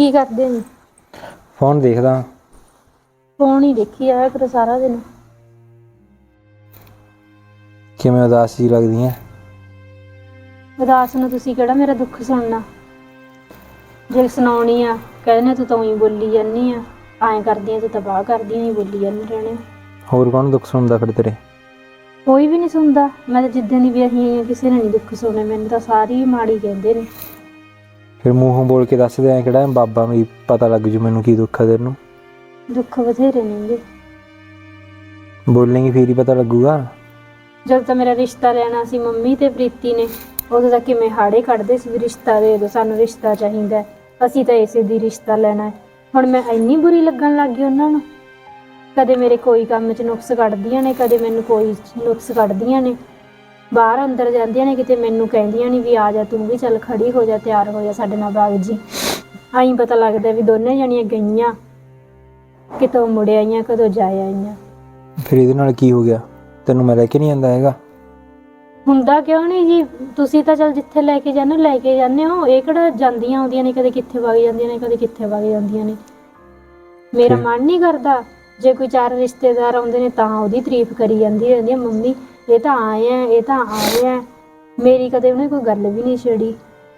ਕੀ ਕਰਦੇ ਨੇ ਫੋਨ ਦੇਖਦਾ। ਫੋਨ ਹੀ ਦੇਖੀ ਆਇਆ ਕਰੋ ਸਾਰਾ ਦਿਨ। ਕਿਵੇਂ ਉਦਾਸ ਜੀ ਲੱਗਦੀ ਹੈ ਉਦਾਸ ਨੂੰ ਤੁਸੀਂ ਕਿਹੜਾ ਮੇਰਾ ਦੁੱਖ ਸੁਣਨਾ? ਜੇ ਸੁਣਾਉਣੀ ਆ ਕਹਿੰਦੇ ਤੂੰ ਤਾਂ ਉਹੀ ਬੋਲੀ ਜਾਂਦੀ ਆ। ਐਂ ਕਰਦੀ ਆ ਤੂੰ ਤਾਂ ਬਾਹ ਕਰਦੀ ਆ ਹੀ ਬੋਲੀ ਜਾਂਦੀ ਰਹਿਣੇ ਹੋਰ ਕੌਣ ਦੁੱਖ ਸੁਣਦਾ ਫਿਰ ਤੇਰੇ? ਕੋਈ ਵੀ ਨਹੀਂ ਸੁਣਦਾ। ਮੈਂ ਤਾਂ ਜਿੱਦਾਂ ਦੀ ਆਈ ਆ ਕਿਸੇ ਨੇ ਨਹੀਂ ਦੁੱਖ ਸੁਣੇ ਮੈਨੂੰ ਤਾਂ ਸਾਰੇ ਹੀ ਮਾੜੀ ਕਹਿੰਦੇ ਨੇ। ਫਿਰ ਮੂੰਹੋਂ ਬੋਲ ਕੇ ਦੱਸ ਦੇ ਐ ਕਿਹੜਾ ਬਾਬਾ ਵੀ ਪਤਾ ਲੱਗ ਜੂ ਮੈਨੂੰ ਕੀ ਦੁੱਖ ਹੈ ਤੈਨੂੰ ਦੁੱਖ ਬਥੇਰੇ ਨੇਗੇ। ਬੋਲੇਂਗੀ ਫਿਰ ਹੀ ਪਤਾ ਲੱਗੂਗਾ। ਜਦ ਤਾਂ ਮੇਰਾ ਰਿਸ਼ਤਾ ਲੈਣਾ ਸੀ ਮੰਮੀ ਤੇ ਪ੍ਰੀਤੀ ਨੇ ਉਦੋਂ ਤਾਂ ਕਿਵੇਂ ਹਾੜੇ ਕੱਢਦੇ ਸੀ ਵੀ ਰਿਸ਼ਤਾ ਦੇ ਦਿਓ ਸਾਨੂੰ ਰਿਸ਼ਤਾ ਚਾਹੀਦਾ ਹੈ। ਅਸੀਂ ਤਾਂ ਇਸੇ ਦੀ ਰਿਸ਼ਤਾ ਲੈਣਾ ਹੈ। ਹੁਣ ਮੈਂ ਇੰਨੀ ਬੁਰੀ ਲੱਗਣ ਲੱਗ ਗਈ ਉਹਨਾਂ ਨੂੰ। ਕਦੇ ਮੇਰੇ ਕੋਈ ਕੰਮ 'ਚ ਨੁਕਸ ਕੱਢਦੀਆਂ ਨੇ ਕਦੇ ਮੈਨੂੰ ਕੋਈ ਨੁਕਸ ਕੱਢਦੀਆਂ ਨੇ। ਬਾਹਰ ਅੰਦਰ ਜਾਂਦੀਆਂ ਨੇ ਕਿਤੇ ਮੈਨੂੰ ਕਹਿੰਦੀਆਂ ਨਹੀਂ ਵੀ ਆ ਜਾ ਤੂੰ ਵੀ ਚੱਲ ਖੜੀ ਹੋ ਜਾ ਤਿਆਰ ਹੋ ਜਾ ਸਾਡੇ ਨਾਲ ਬਾਗ ਜੀ। ਆਈ ਪਤਾ ਲੱਗਦਾ ਵੀ ਦੋਨੇ ਜਣੀਆਂ ਗਈਆਂ ਕਿਤੋਂ ਮੁੜ ਆਈਆਂ ਕਦੋਂ ਜਾ ਆਈਆਂ। ਫਿਰ ਇਹਦੇ ਨਾਲ ਕੀ ਹੋ ਗਿਆ? ਤੈਨੂੰ ਮੈਂ ਲੈ ਕੇ ਨਹੀਂ ਆਂਦਾ ਹੈਗਾ। ਹੁੰਦਾ ਕਿਉਂ ਨਹੀਂ ਜੀ? ਤੁਸੀਂ ਤਾਂ ਚਲ ਜਿੱਥੇ ਲੈ ਕੇ ਜਾਂਦੇ ਹੋ ਲੈ ਕੇ ਜਾਂਦੇ ਹੋ। ਇਹ ਕਿਹੜਾ ਜਾਂਦੀਆਂ ਆਉਂਦੀਆਂ ਨੇ ਕਦੇ ਕਿੱਥੇ ਵਗ ਜਾਂਦੀਆਂ ਨੇ ਕਦੇ ਕਿੱਥੇ ਵਗ ਜਾਂਦੀਆਂ ਨੇ। ਮੇਰਾ? ਮਨ ਨਹੀਂ ਕਰਦਾ। ਜੇ ਕੋਈ ਚਾਰ ਰਿਸ਼ਤੇਦਾਰ ਆਉਂਦੇ ਨੇ ਤਾਂ ਉਹਦੀ ਤਾਰੀਫ ਕਰੀ ਜਾਂਦੀ ਰਹਿੰਦੀ ਹੈ ਮੰਮੀ। ਇਹ ਤਾਂ ਆਏ ਆ ਇਹ ਤਾਂ ਆਏ ਆ। ਮੇਰੀ ਕਦੇ ਉਹਨੇ ਕੋਈ ਗੱਲ ਵੀ ਨਹੀਂ ਛੇੜੀ।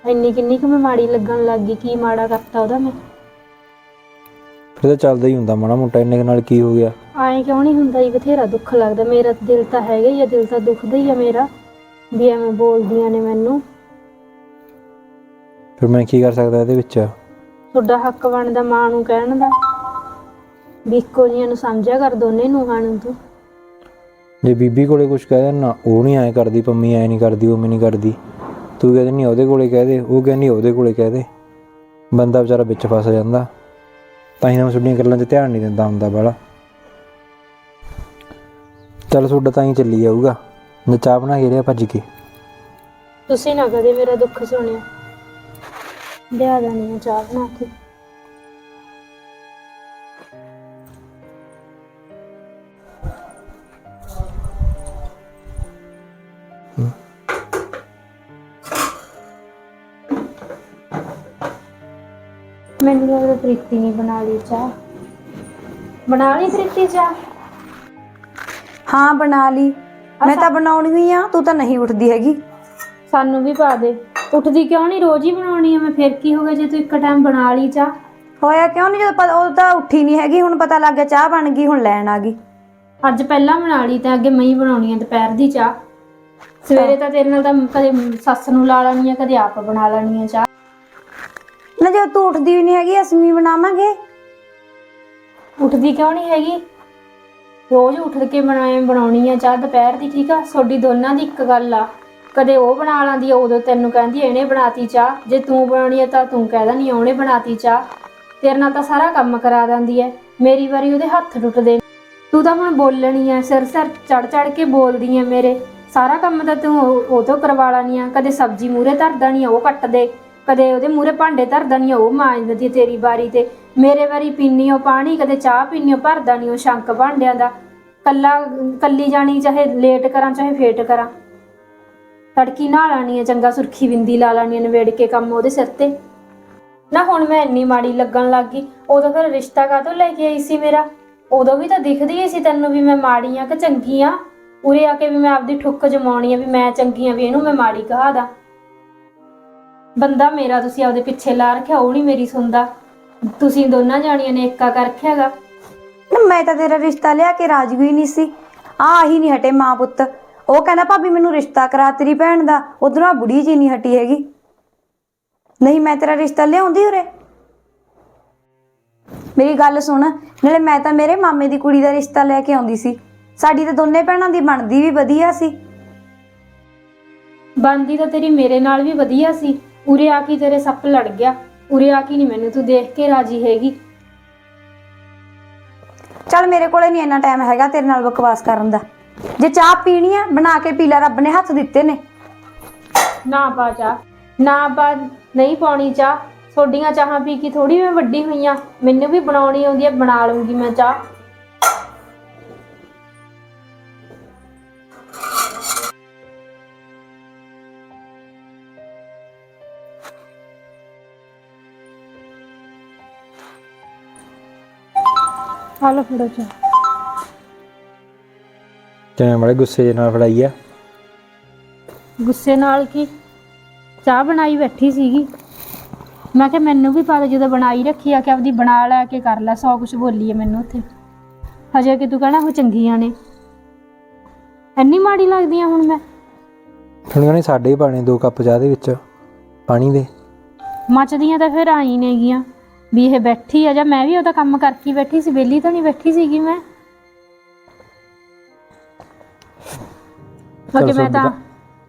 ਇੰਨੀ ਕਿੰਨੀ ਕੁ ਮੈਂ ਮਾੜੀ ਲੱਗਣ ਲੱਗ ਗਈ ਕੀ ਮਾੜਾ ਕਰਤਾ ਉਹਦਾ ਮੈਂ। ਫਿਰ ਤਾਂ ਚੱਲਦਾ ਹੀ ਹੁੰਦਾ ਮਾੜਾ ਮੋਟਾ ਇੰਨੇ ਕੁ ਨਾਲ ਕੀ ਹੋ ਗਿਆ? ਆਏ ਕਿਉਂ ਨਹੀਂ ਹੁੰਦਾ ਜੀ ਬਥੇਰਾ ਦੁੱਖ ਲੱਗਦਾ। ਮੇਰਾ ਦਿਲ ਤਾਂ ਹੈਗਾ ਹੀ ਆ ਦਿਲ ਤਾਂ ਦੁਖਦਾ ਹੀ ਆ ਮੇਰਾ ਵੀ ਐਵੇਂ ਬੋਲਦੀਆਂ ਨੇ ਮੈਨੂੰ। ਫਿਰ ਮੈਂ ਕੀ ਕਰ ਸਕਦਾ ਇਹਦੇ ਵਿੱਚ? ਤੁਹਾਡਾ ਹੱਕ ਬਣਦਾ ਮਾਂ ਨੂੰ ਕਹਿਣ ਦਾ। ਵੀ ਇੱਕੋ ਜਿਹੀਆਂ ਨੂੰ ਸਮਝਿਆ ਕਰ ਦੋਨੇ ਨੂੰਹਾਂ ਨੂੰ ਤੂੰ। ਜੇ ਬੀਬੀ ਕੋਲੇ ਕੁਝ ਕਹਿ ਦੇਣਾ ਉਹ ਨਹੀਂ ਐ ਕਰਦੀ, ਪੰਮੀ ਐ ਨਹੀਂ ਕਰਦੀ ਉਹ ਨਹੀਂ ਕਰਦੀ। ਤੂੰ ਕਹਿੰਦੀ ਨਹੀਂ ਉਹਦੇ ਕੋਲੇ ਕਹਿ ਦੇ, ਉਹ ਕਹਿੰਦੀ ਉਹਦੇ ਕੋਲੇ ਕਹਿ ਦੇ। ਬੰਦਾ ਵਿਚਾਰਾ ਵਿੱਚ ਫਸ ਜਾਂਦਾ। ਤਾਂ ਹੀ ਨਾ ਮੈਂ ਗੱਲਾਂ 'ਚ ਧਿਆਨ ਨਹੀਂ ਦਿੰਦਾ ਹੁੰਦਾ ਬਾਲਾ ਚੱਲ ਤੁਹਾਡਾ ਤਾਂ ਹੀ ਚੱਲੀ ਜਾਊਗਾ। ਮੈਂ ਚਾਹ ਬਣਾ ਕੇ ਲਿਆ ਭੱਜ ਕੇ। ਤੁਸੀਂ ਨਾ ਕਦੇ ਮੇਰਾ ਦੁੱਖ ਸੁਣਿਆ ਲਿਆ ਦਾਨੀ ਚਾਹ ਬਣਾ ਕੇ। ਮੈਨੂੰ ਲੱਗਦਾ ਪ੍ਰੀਤੀ ਨੇ ਬਣਾ ਲਈ ਚਾਹ। ਬਣਾ ਲਈ ਪ੍ਰੀਤੀ ਚਾਹ? ਹਾਂ ਬਣਾ ਲਈ। ਮੈਂ ਤਾਂ ਬਣਾਉਣੀ ਹੀ ਆ ਤੂੰ ਤਾਂ ਨਹੀਂ ਉੱਠਦੀ ਹੈਗੀ। ਸਾਨੂੰ ਵੀ ਪਾ ਦੇ। ਉੱਠਦੀ ਕਿਉਂ ਨਹੀਂ? ਰੋਜ਼ ਹੀ ਬਣਾਉਣੀ ਆ ਮੈਂ ਫਿਰ ਕੀ ਹੋ ਗਿਆ ਜੇ ਤੂੰ ਇੱਕ ਟਾਈਮ ਬਣਾ ਲਈ ਚਾਹ? ਹੋਇਆ ਕਿਉਂ ਨਹੀਂ ਜਦੋਂ ਪਤਾ ਉਹ ਤਾਂ ਉੱਠੀ ਨਹੀਂ ਹੈਗੀ ਹੁਣ ਪਤਾ ਲੱਗ ਗਿਆ ਚਾਹ ਬਣ ਗਈ ਹੁਣ ਲੈਣ ਆ ਗਈ। ਅੱਜ ਪਹਿਲਾਂ ਬਣਾ ਲਈ ਤਾਂ ਅੱਗੇ ਮੈਂ ਹੀ ਬਣਾਉਣੀ ਆ ਦੁਪਹਿਰ ਦੀ ਚਾਹ। ਸਵੇਰੇ ਤਾਂ ਤੇਰੇ ਨਾਲ ਤਾਂ ਕਦੇ ਸੱਸ ਨੂੰ ਲਾ ਲੈਣੀ ਆ ਕਦੇ ਆਪ ਬਣਾ ਲੈਣੀ ਆ ਚਾਹ। ਨਾ ਜਦੋਂ ਤੂੰ ਉੱਠਦੀ ਵੀ ਨਹੀਂ ਹੈਗੀ ਅਸੀਂ ਵੀ ਬਣਾਵਾਂਗੇ। ਉੱਠਦੀ ਕਿਉਂ ਨਹੀਂ ਹੈਗੀ? ਰੋਜ਼ ਉੱਠ ਕੇ ਬਣਾਏ ਬਣਾਉਣੀ ਆ ਚਾਹ ਦੁਪਹਿਰ ਦੀ ਠੀਕ ਆ? ਤੁਹਾਡੀ ਦੋਨਾਂ ਦੀ ਇੱਕ ਗੱਲ ਆ। ਕਦੇ ਉਹ ਬਣਾ ਲਾਂਦੀ ਆ ਉਦੋਂ ਤੈਨੂੰ ਕਹਿੰਦੀ ਇਹਨੇ ਬਣਾਤੀ ਚਾਹ। ਜੇ ਤੂੰ ਬਣਾਉਣੀ ਆ ਤਾਂ ਤੂੰ ਕਹਿ ਨਹੀਂ ਉਹਨੇ ਬਣਾਤੀ ਚਾਹ। ਤੇਰੇ ਨਾਲ ਤਾਂ ਸਾਰਾ ਕੰਮ ਕਰਾ ਦਿੰਦੀ ਐ ਮੇਰੀ ਵਾਰੀ ਉਹਦੇ ਹੱਥ ਟੁੱਟਦੇ। ਤੂੰ ਤਾਂ ਹੁਣ ਬੋਲਣੀ ਆ ਸਿਰ ਸਿਰ ਚੜ ਚੜ ਕੇ ਬੋਲਦੀ ਆ ਮੇਰੇ। ਸਾਰਾ ਕੰਮ ਤਾਂ ਤੂੰ ਉਹ ਉਹ ਤੋਂ ਕਰਵਾ ਲੈਣੀ ਆ। ਕਦੇ ਸਬਜ਼ੀ ਮੂਰੇ ਧਰਦਾ ਦੇਣੀ ਉਹ ਕੱਟ ਦੇ। ਕਦੇ ਉਹਦੇ ਮੂਰੇ ਭਾਂਡੇ ਧਰਦਾ ਦੇਣੀ ਆ, ਉਹ ਮਾਂਜਦੀ ਤੇਰੀ ਵਾਰੀ ਤੇ। ਮੇਰੇ ਵਾਰੀ ਪੀਨੀ ਉਹ ਪਾਣੀ, ਕਦੇ ਚਾਹ ਪੀਨੀ ਉਹ ਭਰਦਾ ਦੇਣੀ ਉਹ ਸ਼ੰਕ ਭਾਂਡਿਆਂ ਦਾ। ਕੱਲਾ, ਕੱਲੀ ਜਾਣੀ, ਚਾਹੇ ਲੇਟ ਕਰਾਂ, ਚਾਹੇ ਫੇਟ ਕਰਾਂ। ਤੜਕੀ ਨਹਾ ਲਾਣੀ ਆ, ਚੰਗਾ ਸੁਰਖੀ ਬਿੰਦੀ ਲਾ ਲਾਣੀ ਆ ਨਵੇੜ ਕੇ ਕੰਮ ਉਹਦੇ ਸਿਰ ਤੇ। ਨਾ ਹੁਣ ਮੈਂ ਇੰਨੀ ਮਾੜੀ ਲੱਗਣ ਲੱਗ ਗਈ। ਉਦੋਂ ਫਿਰ ਰਿਸ਼ਤਾ ਕਾਹਤੋਂ ਲੈ ਕੇ ਆਈ ਸੀ ਮੇਰਾ? ਉਦੋਂ ਵੀ ਤਾਂ ਦਿਖਦੀ ਸੀ ਤੈਨੂੰ ਵੀ ਮੈਂ ਮਾੜੀ ਆ ਕਿ ਚੰਗੀ ਆ? ਉਰੇ ਆ ਕੇ ਵੀ ਮੈਂ ਆਪਦੀ ਠੁੱਕ ਜਮਾਉਣੀ ਆ ਵੀ ਮੈਂ ਚੰਗੀ ਆ ਵੀ ਇਹਨੂੰ ਮੈਂ ਮਾੜੀ ਕਹਾ ਦਾ। ਬੰਦਾ ਮੇਰਾ ਤੁਸੀਂ ਆਪਦੇ ਪਿੱਛੇ ਲਾ ਰੱਖਿਆ, ਉਹ ਨਹੀਂ ਮੇਰੀ ਸੁਣਦਾ। ਤੁਸੀਂ ਦੋਨਾਂ ਜਾਣੀਆਂ ਨੇ ਏਕਾ ਕਰ ਰੱਖਿਆਗਾ ਨਾ ਮੈਂ ਤਾਂ ਤੇਰਾ ਰਿਸ਼ਤਾ ਲਿਆ ਕੇ ਰਾਜੀ ਹੋਈ ਨਹੀਂ ਸੀ। ਆ ਹੀ ਨਹੀਂ ਹਟੇ ਮਾਂ ਪੁੱਤ। ਉਹ ਕਹਿੰਦਾ, ਭਾਬੀ, ਮੈਨੂੰ ਰਿਸ਼ਤਾ ਕਰਾ ਤੇਰੀ ਭੈਣ ਦਾ। ਉਧਰੋਂ ਆ ਬੁੜੀ ਜੀ ਨਹੀਂ ਹਟੀ ਹੈਗੀ। ਨਹੀਂ, ਮੈਂ ਤੇਰਾ ਰਿਸ਼ਤਾ ਲਿਆਉਂਦੀ ਉਰੇ? ਮੇਰੀ ਗੱਲ ਸੁਣ। ਨਾਲੇ ਮੈਂ ਤਾਂ ਮੇਰੇ ਮਾਮੇ ਦੀ ਕੁੜੀ ਦਾ ਰਿਸ਼ਤਾ ਲੈ ਕੇ ਆਉਂਦੀ ਸੀ। ਸਾਡੀ ਤਾਂ ਦੋਨੇ ਭੈਣਾਂ ਦੀ ਬਣਦੀ ਵੀ ਵਧੀਆ ਸੀ। ਬੰਦੀ ਤਾਂ ਤੇਰੀ ਮੇਰੇ ਨਾਲ ਵੀ ਵਧੀਆ ਸੀ। ਉਰੇ ਆ ਕੇ ਤੇਰੇ ਸੱਪ ਲੜ ਗਿਆ। ਉਰੇ ਆ ਕੇ ਨਹੀਂ ਮੈਨੂੰ ਤੂੰ ਦੇਖ ਕੇ ਰਾਜੀ ਹੈਗੀ। ਚੱਲ ਮੇਰੇ ਕੋਲੇ ਨਹੀਂ ਇੰਨਾ ਟਾਈਮ ਹੈਗਾ ਤੇਰੇ ਨਾਲ ਬਕਵਾਸ ਕਰਨ ਦਾ। ਜੇ ਚਾਹ ਪੀਣੀ ਆ ਬਣਾ ਕੇ ਪੀ ਲੈ ਰੱਬ ਨੇ ਹੱਥ ਦਿੱਤੇ ਨੇ। ਨਾ ਪਾ ਚਾਹ। ਨਾ ਪਾ ਨਹੀਂ ਪਾਉਣੀ ਚਾਹ। ਤੁਹਾਡੀਆਂ ਚਾਹਾਂ ਪੀ ਕੇ ਥੋੜੀ ਮੈਂ ਵੱਡੀ ਹੋਈ ਆ। ਮੈਨੂੰ ਵੀ ਬਣਾਉਣੀ ਆਉਂਦੀ ਹੈ ਬਣਾ ਲੂੰਗੀ ਮੈਂ ਚਾਹ। ਹਾਲੋ ਫੜੋ ਚਾ ਕਿਵੇਂ ਬੜੇ ਗੁੱਸੇ ਨਾਲ ਫੜਾਈ ਆ। ਗੁੱਸੇ ਨਾਲ ਕੀ? ਚਾਹ ਬਣਾਈ ਬੈਠੀ ਸੀਗੀ। ਮੈਂ ਕਿਹਾ ਮੈਨੂੰ ਵੀ ਪਤਾ ਜਦੋਂ ਬਣਾਈ ਰੱਖੀ ਆ ਕਿ ਆਪਦੀ ਬਣਾ ਲੈ ਕੇ ਕਰ ਲੈ ਸੌ ਕੁਛ ਬੋਲੀ ਹੈ ਮੈਨੂੰ ਉੱਥੇ। ਹਜੇ ਕਿ ਤੂੰ ਕਹਿਣਾ ਉਹ ਚੰਗੀਆਂ ਨੇ। ਇੰਨੀ ਮਾੜੀ ਲੱਗਦੀਆਂ ਹੁਣ ਮੈਂ। ਥੋੜੀਆਂ ਨੇ ਸਾਡੇ ਹੀ ਪਾਣੇ ਦੋ ਕੱਪ ਚਾਹ ਦੇ ਵਿੱਚ ਪਾਣੀ ਦੇ। ਮੱਚਦੀਆਂ ਤਾਂ ਫਿਰ ਆਈ ਨੇਗੀਆਂ। ਵੀ ਇਹ ਬੈਠੀ ਆ ਜਾਂ ਮੈਂ ਵੀ ਉਹਦਾ ਕੰਮ ਕਰਕੇ ਬੈਠੀ ਸੀ ਵਿਹਲੀ ਤਾਂ ਨਹੀਂ ਬੈਠੀ ਸੀਗੀ ਮੈਂ। ਅੱਗੇ ਮੈਂ ਤਾਂ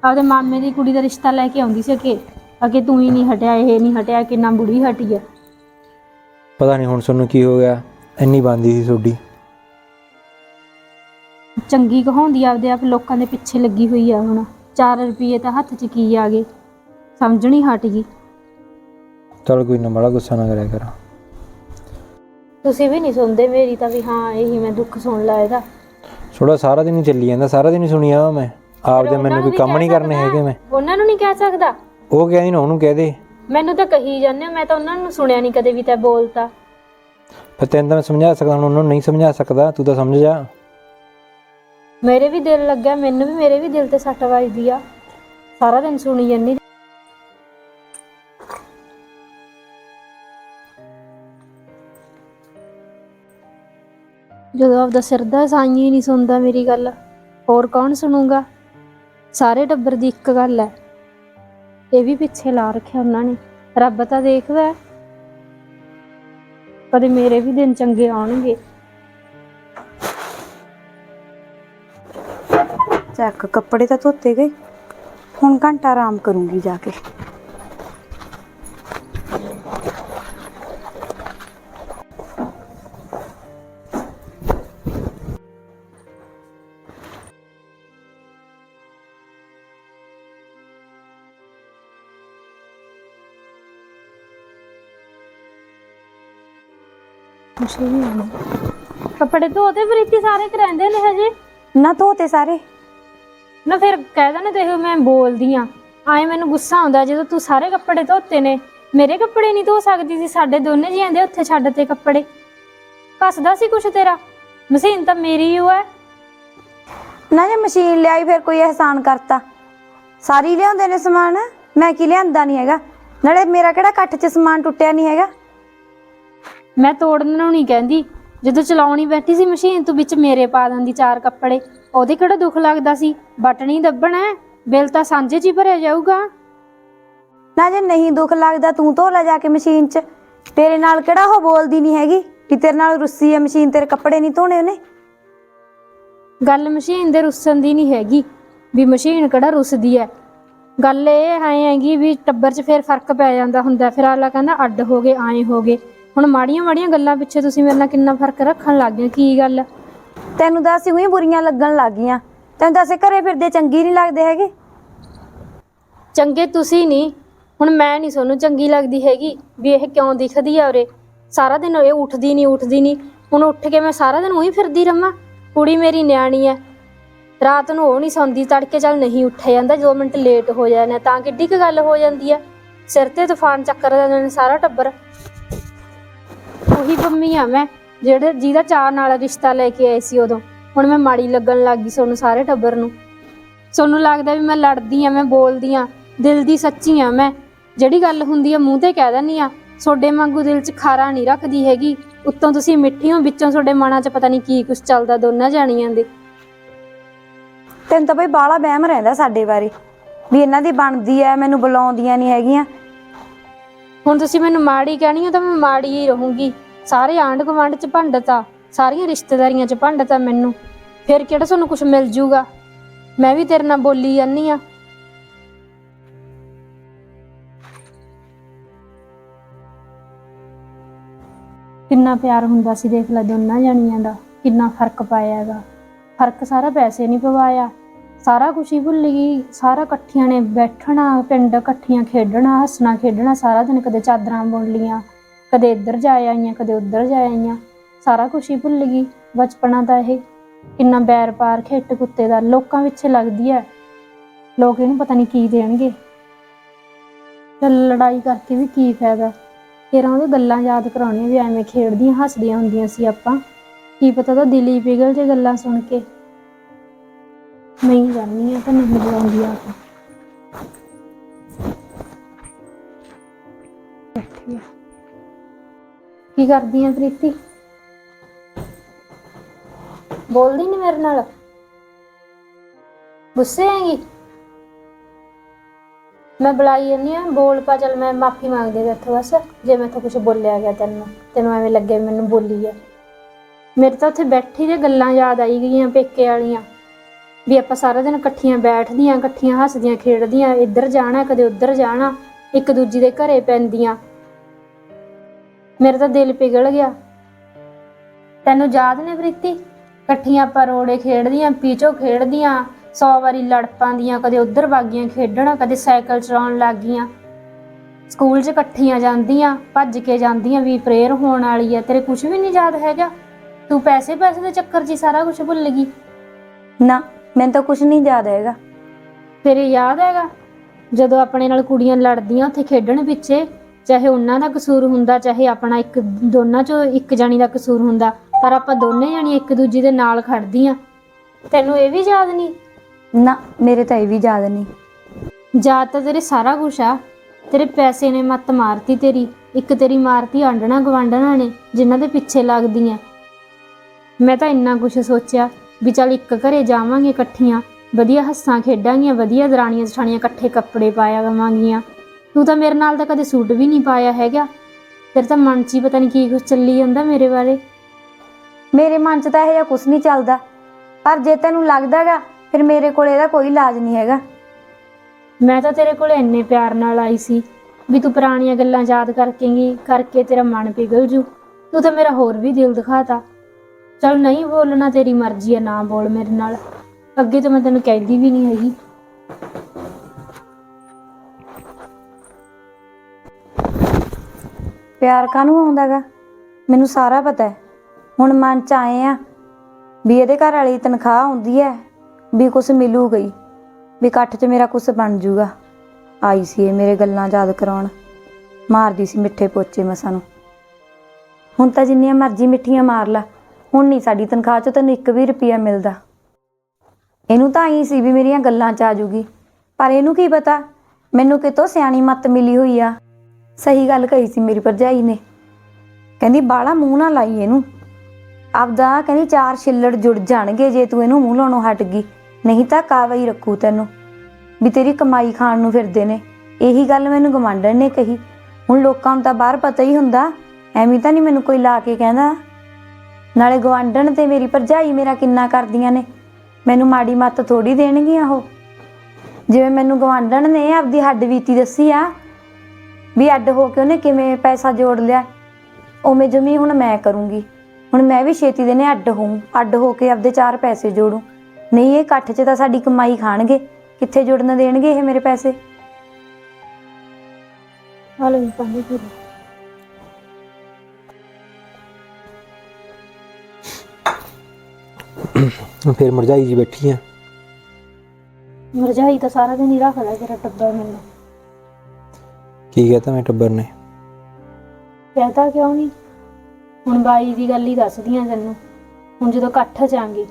ਆਪਦੇ ਮਾਮੇ ਦੀ ਕੁੜੀ ਦਾ ਰਿਸ਼ਤਾ ਲੈ ਕੇ ਆਉਂਦੀ ਸੀ ਕਿ ਅੱਗੇ ਤੂੰ ਹੀ ਨਹੀਂ ਹਟਿਆ ਇਹ ਨਹੀਂ ਹਟਿਆ ਕਿੰਨਾ ਬੁੜੀ ਹਟੀ ਆ। ਪਤਾ ਨਹੀਂ ਹੁਣ ਤੁਹਾਨੂੰ ਕੀ ਹੋ ਗਿਆ ਇੰਨੀ ਬੰਦੀ ਸੀ ਤੁਹਾਡੀ ਚੰਗੀ ਕਹਾਉਂਦੀ ਆਪਦੇ ਆਪ ਲੋਕਾਂ ਦੇ ਪਿੱਛੇ ਲੱਗੀ ਹੋਈ ਆ ਹੁਣ। 4 ਰੁਪਏ ਤਾਂ ਹੱਥ 'ਚ ਕੀ ਆ ਗਏ। ਸਮਝਣੀ ਹਟ ਗਈ। ਚਲ ਕੋਈ ਨਾ ਬੜਾ ਗੁੱਸਾ ਨਾ ਕਰਿਆ ਕਰ। ਤੁਸੀਂ ਵੀ ਨਹੀਂ ਸੁਣਦੇ ਮੇਰੀ ਤਾਂ ਵੀ ਹਾਂ ਇਹੀ ਮੈਂ ਦੁੱਖ ਸੁਣ ਲਾ ਇਹਦਾ। ਥੋੜਾ ਸਾਰਾ ਦਿਨ ਹੀ ਚੱਲੀ ਜਾਂਦਾ ਸਾਰਾ ਦਿਨ ਹੀ ਸੁਣੀਆ ਵਾ ਮੈਂ। ਆਪਦੇ ਮੈਨੂੰ ਕੋਈ ਕੰਮ ਨਹੀਂ ਕਰਨੇ ਹੈਗੇ ਮੈਂ। ਉਹਨਾਂ ਨੂੰ ਨਹੀਂ ਕਹਿ ਸਕਦਾ। ਉਹ ਕਹਿੰਦੀ ਨਾ ਉਹਨੂੰ ਕਹਿ ਦੇ। ਮੈਨੂੰ ਤਾਂ ਕਹੀ ਜਾਂਦੇ ਹੋ, ਮੈਂ ਤਾਂ ਉਹਨਾਂ ਨੂੰ ਸੁਣਿਆ ਨਹੀਂ ਕਦੇ ਵੀ ਤਾਂ ਬੋਲਤਾ। ਫਿਰ ਤੈਨੂੰ ਤਾਂ ਮੈਂ ਸਮਝਾ ਸਕਦਾ ਹੁਣ ਉਹਨਾਂ ਨੂੰ ਨਹੀਂ ਸਮਝਾ ਸਕਦਾ ਤੂੰ ਤਾਂ ਸਮਝ ਜਾ। ਮੇਰੇ ਵੀ ਦਿਲ ਲੱਗਿਆ ਮੈਨੂੰ ਵੀ ਮੇਰੇ ਵੀ ਦਿਲ ਤੇ ਸੱਟ ਵੱਜਦੀ ਆ। ਸਾਰਾ ਦਿਨ ਸੁਣੀ ਜਾਂਦੀ। ਜਦੋਂ ਆਪਦਾ ਸਿਰ ਦਾ ਸਾਈਂ ਹੀ ਨਹੀਂ ਸੁਣਦਾ ਮੇਰੀ ਗੱਲ, ਹੋਰ ਕੌਣ ਸੁਣੂਗਾ? ਸਾਰੇ ਟੱਬਰ ਦੀ ਇੱਕ ਗੱਲ ਹੈ ਇਹ ਵੀ ਪਿੱਛੇ ਲਾ ਰੱਖਿਆ ਉਹਨਾਂ ਨੇ। ਰੱਬ ਤਾਂ ਦੇਖਦਾ ਹੈ। ਕਦੇ ਮੇਰੇ ਵੀ ਦਿਨ ਚੰਗੇ ਆਉਣਗੇ। ਚੱਕ, ਕੱਪੜੇ ਤਾਂ ਧੋਤੇ ਗਏ। ਹੁਣ ਘੰਟਾ ਆਰਾਮ ਕਰੂੰਗੀ ਜਾ ਕੇ। ਕੁਛ ਨਹੀਂ ਆਉਣਾ ਕੱਪੜੇ ਧੋਤੇ ਪ੍ਰੀਤੀ ਸਾਰੇ ਕਰਾਂਦੇ ਨੇ ਹਜੇ? ਨਾ ਧੋਤੇ ਸਾਰੇ। ਨਾ ਫਿਰ ਕਹਿ ਦੇਣਾ ਤੇ ਮੈਂ ਬੋਲਦੀ ਆ ਆਏ ਮੈਨੂੰ ਗੁੱਸਾ ਆਉਂਦਾ ਜਦੋਂ ਤੂੰ ਸਾਰੇ ਕੱਪੜੇ ਧੋਤੇ ਨੇ। ਮੇਰੇ ਕੱਪੜੇ ਨਹੀਂ ਧੋ ਸਕਦੀ ਸੀ ਸਾਡੇ ਦੋਨੇ ਜੀਆਂ ਦੇ ਉੱਥੇ ਛੱਡ ਤੇ ਕੱਪੜੇ। ਕੱਸਦਾ ਸੀ ਕੁਛ ਤੇਰਾ? ਮਸ਼ੀਨ ਤਾਂ ਮੇਰੀ ਓ ਹੈ। ਨਾ ਜੇ ਮਸ਼ੀਨ ਲਿਆਈ ਫਿਰ ਕੋਈ ਅਹਿਸਾਨ ਕਰਤਾ। ਸਾਰੀ ਲਿਆਉਂਦੇ ਨੇ ਸਮਾਨ ਮੈਂ ਕੀ ਲਿਆਂਦਾ ਨਹੀਂ ਹੈਗਾ। ਨਾਲੇ ਮੇਰਾ ਕਿਹੜਾ ਕੱਠ 'ਚ ਸਮਾਨ ਟੁੱਟਿਆ ਨਹੀਂ ਹੈਗਾ? ਮੈਂ ਤੋੜਨ ਨੂੰ ਨਹੀਂ ਕਹਿੰਦੀ। ਜਦੋਂ ਚਲਾਉਣੀ ਬੈਠੀ ਸੀ ਮਸ਼ੀਨ ਤੂੰ ਵਿੱਚ ਮੇਰੇ ਪਾ ਦਿੰਦੀ ਚਾਰ ਕੱਪੜੇ। ਉਹਦੇ ਕਿਹੜਾ ਦੁੱਖ ਲੱਗਦਾ ਸੀ? ਬਟਣੀ ਦੱਬਣਾ ਹੈ, ਬਿੱਲ ਤਾਂ ਸਾਂਝੇ 'ਚ ਹੀ ਭਰਿਆ ਜਾਊਗਾ। ਨਾ ਜੇ ਨਹੀਂ ਦੁੱਖ ਲੱਗਦਾ ਤੂੰ ਧੋ ਲੈ ਜਾ ਕੇ ਮਸ਼ੀਨ 'ਚ। ਤੇਰੇ ਨਾਲ ਕਿਹੜਾ ਉਹ ਬੋਲਦੀ ਨਹੀਂ ਹੈਗੀ ਕਿ ਤੇਰੇ ਨਾਲ ਰੁੱਸੀ ਹੈ ਮਸ਼ੀਨ ਤੇਰੇ ਕੱਪੜੇ ਨਹੀਂ ਧੋਣੇ ਉਹਨੇ। ਗੱਲ ਮਸ਼ੀਨ ਦੇ ਰੁੱਸਣ ਦੀ ਨਹੀਂ ਹੈਗੀ ਵੀ ਮਸ਼ੀਨ ਕਿਹੜਾ ਰੁੱਸਦੀ ਹੈ। ਗੱਲ ਇਹ ਹੈ ਹੈਗੀ ਵੀ ਟੱਬਰ 'ਚ ਫਿਰ ਫ਼ਰਕ ਪੈ ਜਾਂਦਾ ਹੁੰਦਾ ਫਿਰ ਆਲਾ ਕਹਿੰਦਾ ਅੱਡ ਹੋ ਗਏ ਆਏ ਹੋ ਗਏ। ਹੁਣ ਮਾੜੀਆਂ ਮਾੜੀਆਂ ਗੱਲਾਂ ਪਿੱਛੇ ਤੁਸੀਂ ਮੇਰੇ ਨਾਲ ਕਿੰਨਾ ਫ਼ਰਕ ਰੱਖਣ ਲੱਗ ਗਏ ਕੀ ਗੱਲ? ਤੈਨੂੰ ਤਾਂ ਅਸੀਂ ਉਹੀ ਬੁਰੀਆਂ ਲੱਗਣ ਲੱਗ ਗਈਆਂ। ਤੈਨੂੰ ਤਾਂ ਅਸੀਂ ਘਰੇ ਫਿਰਦੇ ਚੰਗੀ ਨਹੀਂ ਲੱਗਦੇ ਹੈਗੇ। ਚੰਗੇ ਤੁਸੀਂ ਨਹੀਂ। ਹੁਣ ਮੈਂ ਨਹੀਂ ਤੁਹਾਨੂੰ ਚੰਗੀ ਲੱਗਦੀ ਹੈਗੀ ਵੀ ਇਹ ਕਿਉਂ ਦਿਖਦੀ ਆ ਉਰੇ। ਸਾਰਾ ਦਿਨ ਇਹ ਉੱਠਦੀ ਨਹੀਂ ਉੱਠਦੀ ਨਹੀਂ। ਹੁਣ ਉੱਠ ਕੇ ਮੈਂ ਸਾਰਾ ਦਿਨ ਉਹੀ ਫਿਰਦੀ ਰਵਾਂ। ਕੁੜੀ ਮੇਰੀ ਨਿਆਣੀ ਹੈ ਰਾਤ ਨੂੰ ਉਹ ਨਹੀਂ ਸੌਂਦੀ ਤੜਕੇ ਚੱਲ ਨਹੀਂ ਉੱਠਿਆ ਜਾਂਦਾ 2 ਮਿੰਟ ਲੇਟ ਹੋ ਜਾਣਾ ਤਾਂ ਕਿੱਡੀ ਕੁ ਗੱਲ ਹੋ ਜਾਂਦੀ ਹੈ ਸਿਰ ਤੇ ਤੂਫਾਨ ਚੱਕਰ ਦਾ ਸਾਰਾ ਟੱਬਰ। ਉਹੀ ਪੰਮੀ ਆ ਮੈਂ ਜਿਹੜੇ ਜਿਹਦਾ ਚਾਰ ਨਾਲ ਰਿਸ਼ਤਾ ਲੈ ਕੇ ਆਏ ਸੀ ਉਦੋਂ। ਹੁਣ ਮੈਂ ਮਾੜੀ ਲੱਗਣ ਲੱਗ ਗਈ ਤੁਹਾਨੂੰ ਸਾਰੇ ਟੱਬਰ ਨੂੰ। ਤੁਹਾਨੂੰ ਲੱਗਦਾ ਵੀ ਮੈਂ ਲੜਦੀ ਆ ਮੈਂ ਬੋਲਦੀ ਆ ਦਿਲ ਦੀ ਸੱਚੀ ਆ ਮੈਂ। ਜਿਹੜੀ ਗੱਲ ਹੁੰਦੀ ਆ ਮੂੰਹ ਤੇ ਕਹਿ ਦਿੰਦੀ ਆ ਤੁਹਾਡੇ ਵਾਂਗੂ ਦਿਲ 'ਚ ਖਾਰਾ ਨਹੀਂ ਰੱਖਦੀ ਹੈਗੀ। ਉੱਤੋਂ ਤੁਸੀਂ ਮਿੱਠੀ ਹੋ ਵਿੱਚੋਂ ਤੁਹਾਡੇ ਮਨਾਂ 'ਚ ਪਤਾ ਨਹੀਂ ਕੀ ਕੁਝ ਚੱਲਦਾ ਦੋਨਾਂ ਜਾਣੀਆਂ ਦੇ। ਤੈਨੂੰ ਤਾਂ ਬਈ ਬਾਲਾ ਵਹਿਮ ਰਹਿੰਦਾ ਸਾਡੇ ਬਾਰੇ। ਵੀ ਇਹਨਾਂ ਦੀ ਬਣਦੀ ਐ ਮੈਨੂੰ ਬੁਲਾਉਂਦੀਆਂ ਨਹੀਂ ਹੈਗੀਆਂ। ਹੁਣ ਤੁਸੀਂ ਮੈਨੂੰ ਮਾੜੀ ਕਹਿਣੀ ਆ ਤਾਂ ਮੈਂ ਮਾੜੀ ਹੀ ਰਹੂੰਗੀ। ਸਾਰੇ ਆਂਢ ਗੁਆਂਢ 'ਚ ਭੰਡਤਾ, ਸਾਰੀਆਂ ਰਿਸ਼ਤੇਦਾਰੀਆਂ 'ਚ ਭੰਡਤਾ ਮੈਨੂੰ। ਫਿਰ ਕਿਹੜਾ ਤੁਹਾਨੂੰ ਕੁਝ ਮਿਲ ਜੂਗਾ? ਮੈਂ ਵੀ ਤੇਰੇ ਨਾਲ ਬੋਲੀ ਜਾਂਦੀ ਆ ਕਿੰਨਾ ਪਿਆਰ ਹੁੰਦਾ ਸੀ ਦੇਖ ਲੈ ਦੋਨਾਂ ਜਣੀਆਂ ਦਾ, ਕਿੰਨਾ ਫ਼ਰਕ ਪਾਇਆ ਹੈਗਾ। ਫ਼ਰਕ ਸਾਰਾ ਪੈਸੇ ਨਹੀਂ ਪਵਾਇਆ। ਸਾਰਾ ਕੁਝ ਹੀ ਭੁੱਲ ਗਈ, ਸਾਰਾ ਇਕੱਠੀਆਂ ਨੇ ਬੈਠਣਾ, ਪਿੰਡ ਇਕੱਠੀਆਂ ਖੇਡਣਾ, ਹੱਸਣਾ ਖੇਡਣਾ, ਸਾਰਾ ਦਿਨ ਕਦੇ ਚਾਦਰਾਂ ਬੁਣ ਲੀਆਂ ਕਦੇ ਇੱਧਰ ਜਾ ਆਈਆਂ, ਕਦੇ ਉੱਧਰ ਜਾ ਆਈਆਂ। ਸਾਰਾ ਕੁਝ ਹੀ ਭੁੱਲ ਗਈ, ਬਚਪਨਾ ਦਾ ਇਹ। ਕਿੰਨਾ ਬੈਰ ਪਾਰ ਖੇਟ ਕੁੱਤੇ ਦਾ, ਲੋਕਾਂ ਵਿੱਚ ਲੱਗਦੀ ਹੈ ਲੋਕ ਇਹਨੂੰ ਪਤਾ ਨਹੀਂ ਕੀ ਦੇਣਗੇ। ਚੱਲ ਲੜਾਈ ਕਰਕੇ ਵੀ ਕੀ ਫਾਇਦਾ। ਫਿਰ ਉਹਦੇ ਗੱਲਾਂ ਯਾਦ ਕਰਾਉਣੀਆਂ ਵੀ ਐਵੇਂ ਖੇਡਦੀਆਂ, ਹੱਸਦੀਆਂ ਹੁੰਦੀਆਂ ਸੀ ਆਪਾਂ। ਕੀ ਪਤਾ ਤਾਂ ਦਿਲ ਹੀ ਪਿਘਲ ਜੇ ਗੱਲਾਂ ਸੁਣ ਕੇ। ਨਹੀਂ ਹੀ ਜਾਣੀ ਤਾਂ ਨਹੀਂ ਬੁਲਾਉਂਦੀ ਆਪਾਂ ਕੀ ਕਰਦੀ ਆ ਪ੍ਰੀਤੀ? ਬੋਲਦੀ ਨਹੀਂ ਮੇਰੇ ਨਾਲ? ਗੁੱਸੇ ਆਂਗੀ ਮੈਂ ਬੁਲਾਈ ਜਾਂਦੀ ਆ, ਬੋਲ ਪਾ, ਚੱਲ ਮੈਂ ਮਾਫੀ ਮੰਗਦੀ ਹਾਂ ਤੇਥੋਂ ਬਸ, ਜੇ ਮੈਂ ਕੁਝ ਬੋਲਿਆ ਗਿਆ ਤੈਨੂੰ ਤੈਨੂੰ ਐਵੇਂ ਲੱਗੇ ਮੈਨੂੰ ਬੋਲੀ ਆ। ਮੇਰੇ ਤਾਂ ਉੱਥੇ ਬੈਠੀ ਦੇ ਗੱਲਾਂ ਯਾਦ ਆਈ ਗਈਆਂ ਪੇਕੇ ਵਾਲੀਆਂ, ਵੀ ਆਪਾਂ ਸਾਰਾ ਦਿਨ ਇਕੱਠੀਆਂ ਬੈਠਦੀਆਂ, ਇਕੱਠੀਆਂ ਹੱਸਦੀਆਂ, ਖੇਡਦੀਆਂ, ਇੱਧਰ ਜਾਣਾ, ਕਦੇ ਉੱਧਰ ਜਾਣਾ, ਇੱਕ ਦੂਜੀ ਦੇ ਘਰੇ ਪੈਂਦੀਆਂ। ਮੇਰਾ ਤਾਂ ਦਿਲ ਪਿਘਲ ਗਿਆ। ਤੈਨੂੰ ਯਾਦ ਨੇ ਪ੍ਰੀਤੀ? ਇਕੱਠੀਆਂ ਆਪਾਂ ਰੋੜੇ ਖੇਡਦੀਆਂ ਪੀਚੋ ਖੇਡਦੀਆਂ ਸੌ ਵਾਰੀ ਲੜ ਪਾਂਦੀਆਂ ਕਦੇ ਉੱਧਰ ਵਾਗੀਆਂ ਖੇਡਣ ਕਦੇ ਸਾਈਕਲ ਚਲਾਉਣ ਲੱਗ ਗਈਆਂ। ਸਕੂਲ 'ਚ ਇਕੱਠੀਆਂ ਜਾਂਦੀਆਂ ਭੱਜ ਕੇ ਜਾਂਦੀਆਂ ਵੀ ਪ੍ਰੇਅਰ ਹੋਣ ਵਾਲੀ ਹੈ ਤੇਰੇ ਕੁਝ ਵੀ ਨਹੀਂ ਯਾਦ ਹੈਗਾ? ਤੂੰ ਪੈਸੇ ਪੈਸੇ ਦੇ ਚੱਕਰ 'ਚ ਹੀ ਸਾਰਾ ਕੁਝ ਭੁੱਲ ਗਈ। ਨਾ ਮੈਨੂੰ ਤਾਂ ਕੁਝ ਨਹੀਂ ਯਾਦ ਹੈਗਾ। ਇਹ ਯਾਦ ਹੈਗਾ? ਜਦੋਂ ਆਪਣੇ ਨਾਲ ਕੁੜੀਆਂ ਲੜਦੀਆਂ ਉੱਥੇ ਖੇਡਣ ਪਿੱਛੇ ਚਾਹੇ ਉਹਨਾਂ ਦਾ ਕਸੂਰ ਹੁੰਦਾ ਚਾਹੇ ਆਪਣਾ ਇੱਕ ਦੋਨਾਂ ਚੋਂ ਇੱਕ ਜਾਣੀ ਦਾ ਕਸੂਰ ਹੁੰਦਾ ਪਰ ਆਪਾਂ ਦੋਨੇ ਜਾਣੀ ਇੱਕ ਦੂਜੀ ਦੇ ਨਾਲ ਖੜਦੀਆਂ ਤੈਨੂੰ ਇਹ ਵੀ ਯਾਦ ਨਹੀਂ? ਨਾ ਮੇਰੇ ਤਾਂ ਇਹ ਵੀ ਯਾਦ ਨਹੀਂ। ਯਾਦ ਤਾਂ ਤੇਰੇ ਸਾਰਾ ਕੁਝ ਆ। ਤੇਰੇ ਪੈਸੇ ਨੇ ਮੱਤ ਮਾਰਤੀ ਤੇਰੀ ਇੱਕ ਤੇਰੀ ਮਾਰਤੀ ਆਂਡਣਾ ਗਵਾਂਡਣਾ ਨੇ ਜਿਨ੍ਹਾਂ ਦੇ ਪਿੱਛੇ ਲੱਗਦੀਆਂ ਮੈਂ ਤਾਂ ਇੰਨਾ ਕੁਝ ਸੋਚਿਆ ਵੀ ਚੱਲ ਇੱਕ ਘਰੇ ਜਾਵਾਂਗੇ ਇਕੱਠੀਆਂ ਵਧੀਆ ਹੱਸਾਂ ਖੇਡਾਂਗੀਆਂ ਵਧੀਆ ਦਰਾਣੀਆਂ ਜਠਾਣੀਆਂ ਇਕੱਠੇ ਕੱਪੜੇ ਪਾਇਆ ਕਵਾਂਗੀਆਂ ਤੂੰ ਤਾਂ ਮੇਰੇ ਨਾਲ ਤਾਂ ਕਦੇ ਸੂਟ ਵੀ ਨਹੀਂ ਪਾਇਆ ਹੈਗਾ। ਤੇਰੇ ਤਾਂ ਮਨ 'ਚ ਹੀ ਪਤਾ ਨਹੀਂ ਕੀ ਕੁਝ ਚੱਲੀ ਜਾਂਦਾ ਮੇਰੇ ਬਾਰੇ। ਮੇਰੇ ਮਨ 'ਚ ਤਾਂ ਇਹ ਜਿਹਾ ਕੁਝ ਨਹੀਂ ਚੱਲਦਾ। ਪਰ ਜੇ ਤੈਨੂੰ ਲੱਗਦਾਗਾ ਫਿਰ ਮੇਰੇ ਕੋਲ ਇਹਦਾ ਕੋਈ ਇਲਾਜ ਨਹੀਂ ਹੈਗਾ। ਮੈਂ ਤਾਂ ਤੇਰੇ ਕੋਲ ਇੰਨੇ ਪਿਆਰ ਨਾਲ ਆਈ ਸੀ ਵੀ ਤੂੰ ਪੁਰਾਣੀਆਂ ਗੱਲਾਂ ਯਾਦ ਕਰਕੇਂਗੀ ਕਰਕੇ ਤੇਰਾ ਮਨ ਪਿਘਲ ਜੂ। ਤੂੰ ਤਾਂ ਮੇਰਾ ਹੋਰ ਵੀ ਦਿਲ ਦਿਖਾਤਾ। ਚਲ ਨਹੀਂ ਬੋਲਣਾ ਤੇਰੀ ਮਰਜ਼ੀ ਹੈ ਨਾ ਬੋਲ ਮੇਰੇ ਨਾਲ। ਅੱਗੇ ਤਾਂ ਮੈਂ ਤੈਨੂੰ ਕਹਿੰਦੀ ਵੀ ਨਹੀਂ ਹੈਗੀ। ਪਿਆਰ ਕਾਹਨੂੰ ਆਉਂਦਾਗਾ? ਮੈਨੂੰ ਸਾਰਾ ਪਤਾ ਹੈ। ਹੁਣ ਮਨ 'ਚ ਆਏ ਆ ਵੀ ਇਹਦੇ ਘਰ ਵਾਲੀ ਤਨਖਾਹ ਆਉਂਦੀ ਹੈ, ਵੀ ਕੁਝ ਮਿਲੂ ਗਈ ਵੀ ਇਕੱਠ 'ਚ ਮੇਰਾ ਕੁਝ ਬਣ ਜੂਗਾ। ਆਈ ਸੀ ਇਹ ਮੇਰੇ ਗੱਲਾਂ ਯਾਦ ਕਰਾਉਣ। ਮਾਰਦੀ ਸੀ ਮਿੱਠੇ ਪੋਚੇ ਮੈਂ ਸਾਨੂੰ ਹੁਣ ਤਾਂ ਜਿੰਨੀਆਂ ਮਰਜ਼ੀ ਮਿੱਠੀਆਂ ਮਾਰ ਲਾ, ਹੁਣ ਨਹੀਂ ਸਾਡੀ ਤਨਖਾਹ 'ਚੋਂ ਤੈਨੂੰ ਇੱਕ ਵੀ ਰੁਪਿਆ ਮਿਲਦਾ। ਇਹਨੂੰ ਤਾਂ ਆਈ ਸੀ ਵੀ ਮੇਰੀਆਂ ਗੱਲਾਂ 'ਚ ਆ ਜੂਗੀ, ਪਰ ਇਹਨੂੰ ਕੀ ਪਤਾ? ਮੈਨੂੰ ਕਿਤੋਂ ਸਿਆਣੀ ਮੱਤ ਮਿਲੀ ਹੋਈ ਆ? ਸਹੀ ਗੱਲ ਕਹੀ ਸੀ ਮੇਰੀ ਭਰਜਾਈ ਨੇ। ਕਹਿੰਦੀ ਬਾਲਾ ਮੂੰਹ ਨਾ ਲਾਈ ਇਹਨੂੰ। ਆਪਦਾ ਕਹਿੰਦੀ, ਚਾਰ ਛਿੱਲੜ ਜੁੜ ਜਾਣਗੇ ਜੇ ਤੂੰ ਇਹਨੂੰ ਮੂੰਹ ਲਾਉਣੋਂ ਹਟ ਗਈ। ਨਹੀਂ ਤਾਂ ਕਾਵਈ ਰੱਖੂ ਤੈਨੂੰ। ਵੀ ਤੇਰੀ ਕਮਾਈ ਖਾਣ ਨੂੰ ਫਿਰਦੇ ਨੇ। ਇਹੀ ਗੱਲ ਮੈਨੂੰ ਗਵਾਂਢਣ ਨੇ ਕਹੀ। ਹੁਣ ਲੋਕਾਂ ਨੂੰ ਤਾਂ ਬਾਹਰ ਪਤਾ ਹੀ ਹੁੰਦਾ। ਐਵੇਂ ਤਾਂ ਨਹੀਂ ਮੈਨੂੰ ਕੋਈ ਲਾ ਕੇ ਕਹਿੰਦਾ। ਨਾਲੇ ਗਵਾਂਢਣ ਤੇ ਮੇਰੀ ਭਰਜਾਈ ਮੇਰਾ ਕਿੰਨਾ ਕਰਦੀਆਂ ਨੇ। ਮੈਨੂੰ ਮਾੜੀ ਮੱਤ ਥੋੜੀ ਦੇਣਗੀਆਂ ਉਹ। ਜਿਵੇਂ ਮੈਨੂੰ ਗਵਾਂਢਣ ਨੇ ਆਪਦੀ ਹੱਡ ਬੀਤੀ ਦੱਸੀ ਆ ਵੀ ਅੱਡ ਹੋ ਕੇ ਉਹਨੇ ਕਿਵੇਂ ਪੈਸਾ ਜੋੜ ਲਿਆ? ਉਵੇਂ ਜਮੀ ਹੁਣ ਮੈਂ ਕਰੂੰਗੀ। ਹੁਣ ਮੈਂ ਵੀ ਛੇਤੀ ਦੇ ਨੇ ਅੱਡ ਹੋਊਂ ਅੱਡ ਹੋ ਕੇ ਆਪਦੇ ਚਾਰ ਪੈਸੇ ਜੋੜੂ। ਨਹੀਂ ਇਹ ਇਕੱਠ 'ਚ ਤਾਂ ਸਾਡੀ ਕਮਾਈ ਖਾਣਗੇ। ਕਿੱਥੇ ਜੁੜਨ ਦੇਣਗੇ ਇਹ ਮੇਰੇ ਪੈਸੇ? ਹਾਲੇ ਵੀ ਪਾਣੀ ਪੀ ਲੈ। ਫਿਰ ਮਰਜਾਈ ਜੀ ਬੈਠੀ ਆ। ਮਰਜਾਈ ਤਾਂ ਸਾਰਾ ਦਿਨ ਹੀ ਰੱਖਦਾ ਤੇਰਾ ਟੱਬਰ ਮੈਨੂੰ। ਕੀ ਕਹਤਾ ਮੈਂ ਟੱਬਰ ਨੇ? ਕਹਤਾ ਕਿਉਂ ਨਹੀਂ ਹੁਣ ਬਾਈ ਦੀ ਗੱਲ ਹੀ ਦੱਸਦੀਆਂ ਤੈਨੂੰ। ਹੁਣ ਜਦੋਂ ਇਕੱਠ ਜਾਾਂਗੇ